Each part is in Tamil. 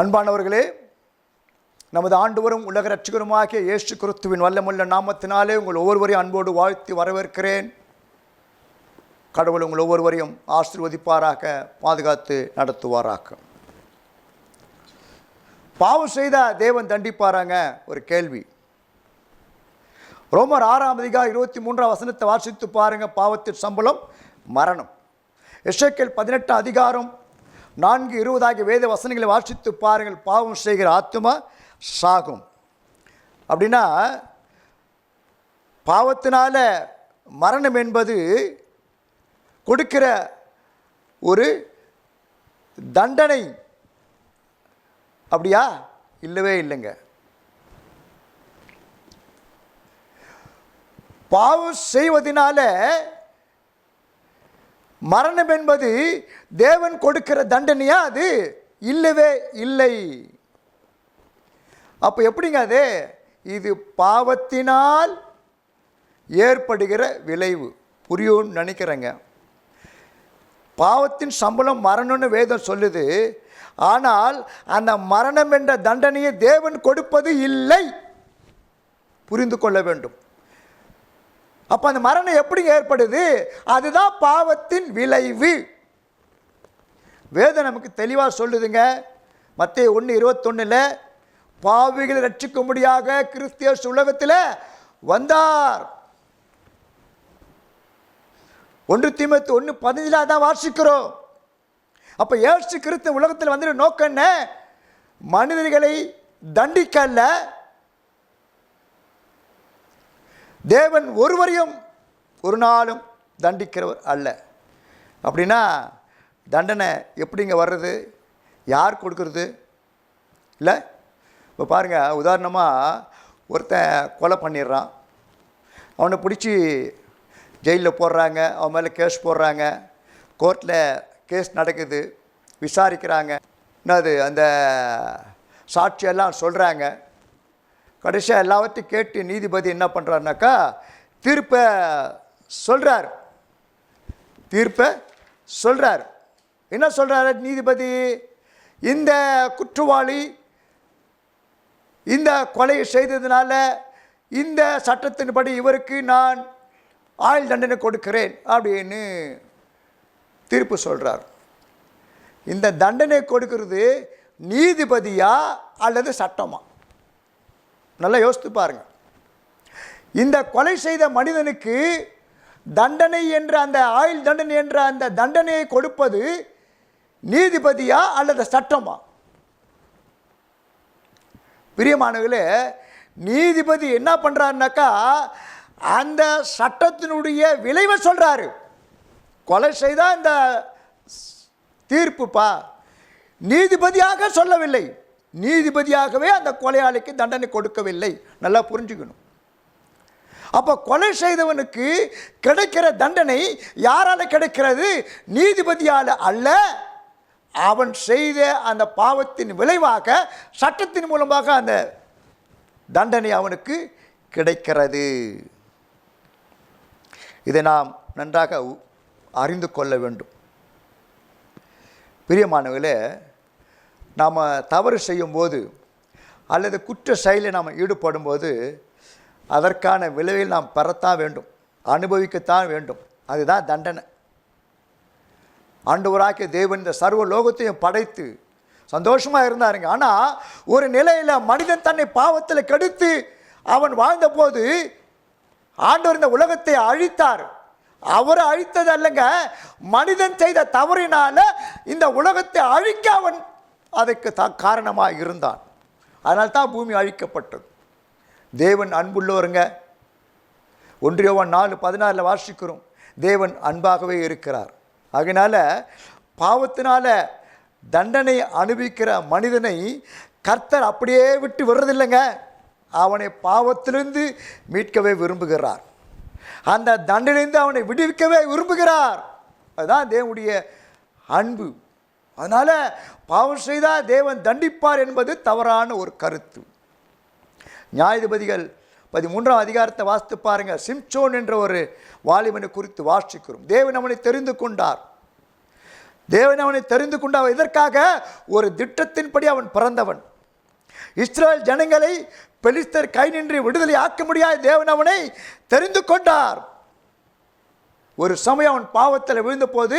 அன்பானவர்களே நமது ஆண்டுவரும் உலக ரட்சிகருமாகிய இயேசு கிறிஸ்துவின் வல்லமுள்ள நாமத்தினாலே உங்கள் ஒவ்வொருவரையும் அன்போடு வாழ்த்தி வரவேற்கிறேன். கடவுள் உங்கள் ஒவ்வொருவரையும் ஆசிர்வதிப்பாராக பாதுகாத்து நடத்துவாராக. பாவம் செய்த தேவன் தண்டிப்பாராங்க ஒரு கேள்வி. ரோமர் ஆறாம் அதிகாரம் இருபத்தி மூன்றாம் வசனத்தை வாசித்து பாருங்கள் பாவத்தின் சம்பளம் மரணம். எஷேக்கேல் பதினெட்டாம் அதிகாரம் நான்கு இருபதாகிய வேத வசனங்களை வாசித்து பாருங்கள். பாவம் செய்கிற ஆத்மா சாகும். அப்படின்னா பாவத்தினால மரணம் என்பது கொடுக்கிற ஒரு தண்டனை. அப்படியா? இல்லவே இல்லைங்க. பாவம் செய்வதனால மரணம் என்பது தேவன் கொடுக்கிற தண்டனையா அது? இல்லவே இல்லை. அப்போ எப்படிங்க அது? இது பாவத்தினால் ஏற்படுகிற விளைவு. புரியும்னு நினைக்கிறேங்க. பாவத்தின் சம்பளம் மரணம்னு வேதம் சொல்லுது. ஆனால் அந்த மரணம் என்ற தண்டனையை தேவன் கொடுப்பது இல்லை. புரிந்து கொள்ள வேண்டும். அப்போ அந்த மரணம் எப்படி ஏற்படுது? அதுதான் பாவத்தின் விளைவு. வேதம் நமக்கு தெளிவாக சொல்லுதுங்க. மத்திய ஒன்று இருபத்தொன்னில் பாவிகளை ரட்சிக்கும்படியாக கிறிஸ்திய உலகத்தில் வந்தார். ஒன்று தீமத்து ஒன்று பதினஞ்சில் தான் வாசிக்கிறோம். அப்போ ஏசு கிறிஸ்து உலகத்தில் வந்துட்டு நோக்கம் என்ன? மனிதர்களை தண்டிக்கல்ல தேவன் ஒருவரையும் ஒரு நாளும் தண்டிக்கிறவர் அல்ல. அப்படின்னா தண்டனை எப்படிங்க வர்றது? யார் கொடுக்கறது? இல்லை? இப்போ பாருங்கள் உதாரணமாக ஒருத்தன் கொலை பண்ணிடுறான். அவனை பிடிச்சி ஜெயிலில் போடுறாங்க அவன் மேலே கேஸ் போடுறாங்க கோர்ட்டில் கேஸ் நடக்குது விசாரிக்கிறாங்க. என்னது அந்த சாட்சியெல்லாம் சொல்கிறாங்க கடைசியாக எல்லாவற்றையும் கேட்டு நீதிபதி என்ன பண்ணுறாருனாக்கா தீர்ப்பை சொல்கிறார் தீர்ப்பை சொல்கிறார் என்ன சொல்கிறாரு நீதிபதி? இந்த குற்றவாளி இந்த கொலையை செய்ததுனால இந்த சட்டத்தின்படி இவருக்கு நான் ஆயுள் தண்டனை கொடுக்கிறேன் அப்படின்னு தீர்ப்பு சொல்கிறார் இந்த தண்டனை கொடுக்கிறது நீதிபதியா அல்லது சட்டமா? நல்லா யோசித்து பாருங்க. இந்த கொலை செய்த மனிதனுக்கு தண்டனை என்ற அந்த ஆயுள் தண்டனை என்ற அந்த தண்டனையை கொடுப்பது நீதிபதியா அல்லது சட்டமா? பிரியமானவர்களே நீதிபதி என்ன பண்ணுறாருனாக்கா அந்த சட்டத்தினுடைய விளைவை சொல்கிறாரு கொலை செய்தால் இந்த தீர்ப்புப்பா நீதிபதியாக சொல்லவில்லை. நீதிபதியாகவே அந்த கொலையாளிக்கு தண்டனை கொடுக்கவில்லை. நல்லா புரிஞ்சுக்கணும். அப்போ கொலை செய்தவனுக்கு கிடைக்கிற தண்டனை யாரால் கிடைக்கிறது? நீதிபதியால் அல்ல. அவன் செய்த அந்த பாவத்தின் விளைவாக சட்டத்தின் மூலமாக அந்த தண்டனை அவனுக்கு கிடைக்கிறது. இதை நாம் நன்றாக அறிந்து கொள்ள வேண்டும். பிரியமானவர்களே நாம் தவறு செய்யும்போது அல்லது குற்ற செயலில் நாம் ஈடுபடும்போது அதற்கான விளைவில் நாம் பெறத்தான் வேண்டும். அனுபவிக்கத்தான் வேண்டும். அதுதான் தண்டனை. ஆண்டவராகிய தேவன் இந்த சர்வ லோகத்தையும் படைத்து சந்தோஷமாக இருந்தாருங்க. ஆனால் ஒரு நிலையில் மனிதன் தன்னை பாவத்தில் கெடுத்து அவன் வாழ்ந்தபோது ஆண்டவர் இந்த உலகத்தை அழித்தார். அவர் அழித்தது அல்லங்க மனிதன் செய்த தவறினால இந்த உலகத்தை அழிக்க அவன் அதற்கு த காரணமாக இருந்தான். அதனால் தான் பூமி அழிக்கப்பட்டது. தேவன் அன்புள்ளவருங்க ஒன்றியவன் நாலு பதினாறில் வாசிக்கிறோம். தேவன் அன்பாகவே இருக்கிறார். அதனால் பாவத்தினால் தண்டனை அனுபவிக்கிற மனிதனை கர்த்தர் அப்படியே விட்டு விடுறதில்லைங்க. அவனை பாவத்திலிருந்து மீட்கவே விரும்புகிறார். அந்த தண்டனையிலிருந்து அவனை விடுவிக்கவே விரும்புகிறார். அதுதான் தேவனுடைய அன்பு. அதனால் பாவம் செய்தால் தேவன் தண்டிப்பார் என்பது தவறான ஒரு கருத்து. நியாயாதிபதிகள் பதிமூன்றாம் அதிகாரத்தை வாசித்து பாருங்கள். சிம்சோன் என்ற ஒரு வாலிபனை குறித்து வாசிக்கிறோம். தேவன் அவனை தெரிந்து கொண்டார். தேவன் அவனை தெரிந்து கொண்டார் இதற்காக ஒரு திட்டத்தின்படி அவன் பிறந்தவன். இஸ்ரேல் ஜனங்களை பெலிஸ்தர் கை நின்று விடுதலை ஆக்க முடியாத தேவன் அவனை தெரிந்து கொண்டார். ஒரு சமயம் அவன் பாவத்தில் விழுந்தபோது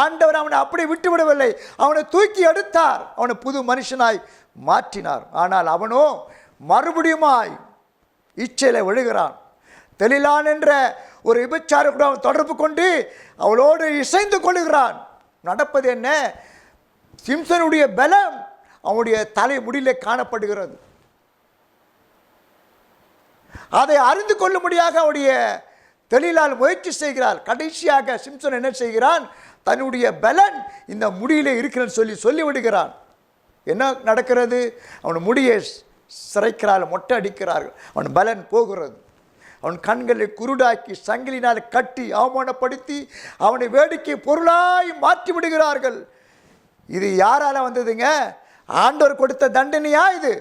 ஆண்டவர் அவனை அப்படி விட்டு விடவில்லை அவனை தூக்கி எடுத்தார். அவனை புது மனுஷனாய் மாற்றினார். ஆனால் அவனோ மறுபடியுமாய் இச்சையில் விழுகிறான். தெளிலான் என்ற ஒரு விபச்சார கூட அவன் தொடர்பு கொண்டு அவளோடு இசைந்து கொள்கிறான் நடப்பது என்ன? சிம்சனுடைய பலம் அவனுடைய தலை முடியிலே காணப்படுகிறது. அதை அறிந்து கொள்ளும்படியாக அவனுடைய தெளிலால் முயற்சி செய்கிறார். கடைசியாக சிம்சன் என்ன செய்கிறான்? தன்னுடைய பலன் இந்த முடியில் இருக்கிறன்னு சொல்லி சொல்லிவிடுகிறான். என்ன நடக்கிறது? அவன் முடியை சிறைக்கிறாள் மொட்டை அடிக்கிறார்கள் அவன் பலன் போகிறது. அவன் கண்களை குருடாக்கி சங்கிலினால் கட்டி அவமானப்படுத்தி அவனை வேடிக்கை பொருளாய் மாற்றி விடுகிறார்கள் இது யாரால வந்ததுங்க? ஆண்டவர் கொடுத்த தண்டனையா இது?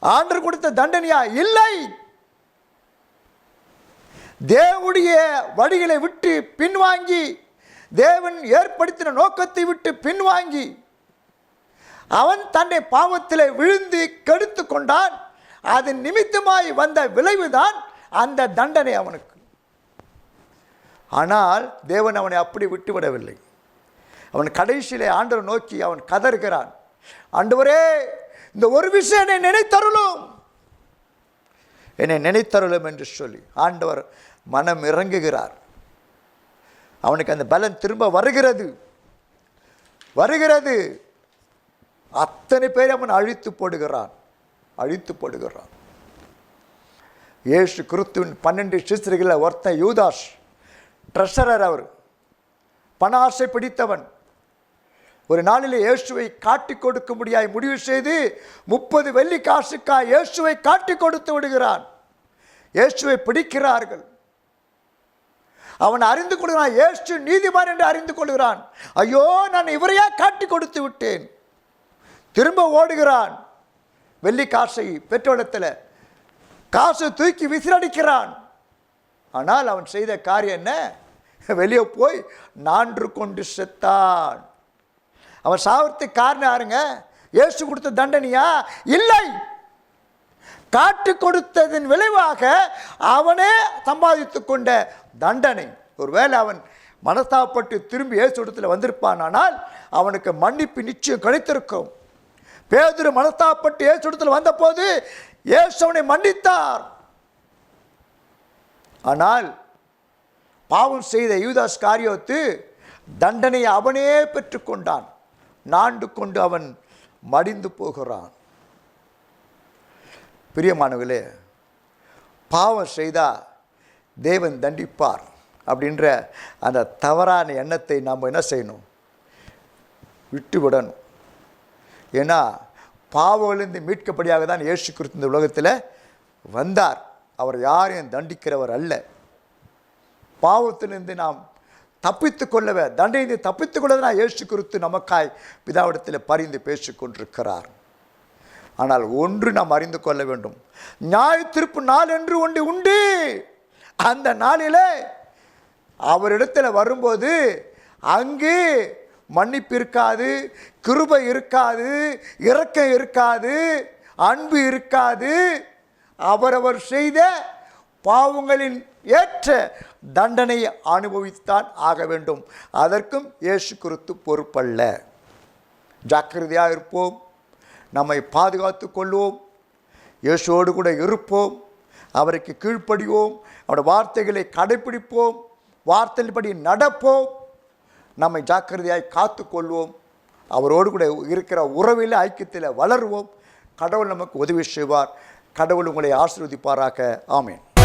ஆண்டவர் கொடுத்த தண்டனையா? இல்லை. தேவனுடைய வழிகளை விட்டு பின்வாங்கி தேவன் ஏற்படுத்தின நோக்கத்தை விட்டு பின்வாங்கி அவன் தன்னை பாவத்தில் விழுந்து கெடுத்து கொண்டான். அதன் நிமித்தமாய் வந்த விளைவுதான் அந்த தண்டனை அவனுக்கு. ஆனால் தேவன் அவனை அப்படி விட்டுவிடவில்லை அவன் கடைசியிலே ஆண்டவர் நோக்கி அவன் கதறுகிறான். ஆண்டவரே இந்த ஒரு விஷயம் என்னை நினைத்தருளும். என்னை நினைத்தருளும் என்று சொல்லி ஆண்டவர் மனம் இறங்குகிறார். அவனுக்கு அந்த பலன் திரும்ப வருகிறது. வருகிறது. அத்தனை பேர் அவன் அழித்து போடுகிறான். அழித்து போடுகிறான். ஏசு கிறிஸ்துவின் பன்னெண்டு சிஸ்திரிகளில் ஒருத்தன் யூதாஸ் ட்ரெஷரர் அவர். பண ஆசை பிடித்தவன். ஒரு நாளில் இயேசுவை காட்டி கொடுக்க முடியாய் முடிவு செய்து முப்பது வெள்ளி காசுக்காய் இயேசுவை காட்டி கொடுத்து விடுகிறான். இயேசுவை பிடிக்கிறார்கள். அவன் அறிந்து கொள்கிறான் இயேசு நீதிமான் என்று அறிந்து கொள்கிறான். ஐயோ நான் இவரையா காட்டி கொடுத்து விட்டேன். திரும்ப ஓடுகிறான். வெள்ளி காசை பெற்றோடத்தில் காசு தூக்கி விசிறடிக்கிறான். ஆனால் அவன் செய்த காரியம் என்ன? வெளியே போய் நான்று கொண்டு செத்தான். அவன் சாவத்துக்கு காரணம் யாருங்க? இயேசு கொடுத்த தண்டனையா? இல்லை. காட்டு கொடுத்ததின் விளைவாக அவனே சம்பாதித்து கொண்ட தண்டனை. ஒருவேளை அவன் மனஸ்தாப்பட்டு திரும்பி இயேசு இடத்துல வந்திருப்பானால் அவனுக்கு மன்னிப்பு நிச்சயம் கிடைத்திருக்கும். பேதுரு மனஸ்தாப்பட்டு இயேசு இடத்துல வந்தபோது இயேசு அவனை மன்னித்தார். ஆனால் பாவம் செய்த யூதாஸ் காரியத்து தண்டனையை அவனே பெற்றுக்கொண்டான். நாண்டு கொண்டு அவன் மடிந்து போகிறான். பிரியமானவர்களே பாவம் செய்தால் தேவன் தண்டிப்பார் அப்படின்ற அந்த தவறான எண்ணத்தை நாம் என்ன செய்யணும்? விட்டு விடணும். ஏன்னா பாவங்களிலிருந்து மீட்கப்படியாக தான் இயேசு கிறிஸ்து இந்த உலகத்தில் வந்தார். அவர் யாரையும் தண்டிக்கிறவர் அல்ல. பாவத்திலிருந்து நாம் தப்பித்து கொள்ளவே தண்டையிலிருந்து தப்பித்து கொள்ளவே நான் இயேசு நமக்காய் பிதாவிடத்தில் பரிந்து பேசிக்கொண்டிருக்கிறார். ஆனால் ஒன்று நாம் அறிந்து கொள்ள வேண்டும். நியாய திருப்பு நாள் என்று ஒன்று உண்டு. அந்த நாளிலே அவரிடத்தில் வரும்போது அங்கு மன்னிப்பு இருக்காது கிருபை இருக்காது இரக்கம் இருக்காது அன்பு இருக்காது. அவரவர் செய்த பாவங்களின் ஏற்ற தண்டனையை அனுபவித்தான் ஆக வேண்டும். அதற்கும் இயேசு கிறிஸ்து பொறுப்பல்ல. ஜாக்கிரதையாக இருப்போம். நம்மை பாதுகாத்து கொள்வோம். இயேசுவோடு கூட இருப்போம். அவருக்கு கீழ்ப்படிவோம். அவருடைய வார்த்தைகளை கடைப்பிடிப்போம் வார்த்தையின்படி நடப்போம். நம்மை ஜாக்கிரதையாய் காத்து கொள்வோம். அவரோடு கூட இருக்கிற உறவில் ஐக்கியத்தில் வளருவோம். கடவுள் நமக்கு உதவி செய்வார். கடவுள் உங்களை ஆசீர்வதிப்பாராக. ஆமேன்.